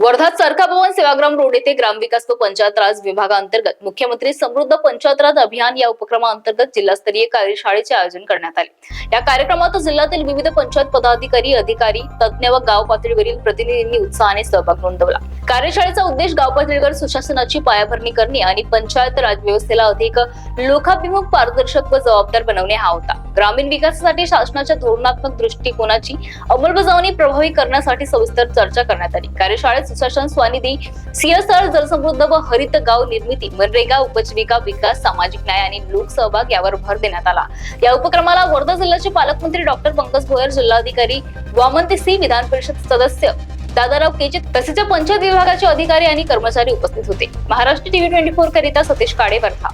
वर्धात चरखा भवन सेवाग्राम रोड येथे ग्रामविकास व पंचायत राज विभागाअंतर्गत मुख्यमंत्री समृद्ध पंचायत राज अभियान या उपक्रमाअंतर्गत जिल्हास्तरीय कार्यशाळेचे आयोजन करण्यात आले. या कार्यक्रमात जिल्ह्यातील विविध पंचायत पदाधिकारी अधिकारी तज्ज्ञ व गाव पातळीवरील प्रतिनिधींनी उत्साहाने सहभाग नोंदवला. कार्यशाळेचा उद्देश गाव पातळीवर सुशासनाची पायाभरणी करणे आणि पंचायत राज व्यवस्थेला अधिक लोकाभिमुख पारदर्शक व जबाबदार बनवणे हा होता. ग्रामीण विकासासाठी शासनाच्या धोरणात्मक दृष्टिकोनाची अंमलबजावणी प्रभावी करण्यासाठी सविस्तर चर्चा करण्यात आली. कार्यशाळेत सुशासन स्वनिधी सीएसआर जलसमृद्ध व हरित गाव निर्मिती मनरेगा उपजीविका विकास सामाजिक न्याय आणि लोकसहभाग यावर भर देण्यात आला. या उपक्रमाला वर्धा जिल्ह्याचे पालकमंत्री डॉक्टर पंकज भोयर जिल्हाधिकारी वामंती सिंह विधान परिषद सदस्य दादाराव केचित तसेच पंचायत विभागाचे अधिकारी आणि कर्मचारी उपस्थित होते. महाराष्ट्र टीव्ही ट्वेंटी फोर करिता सतीश काडे वर्धा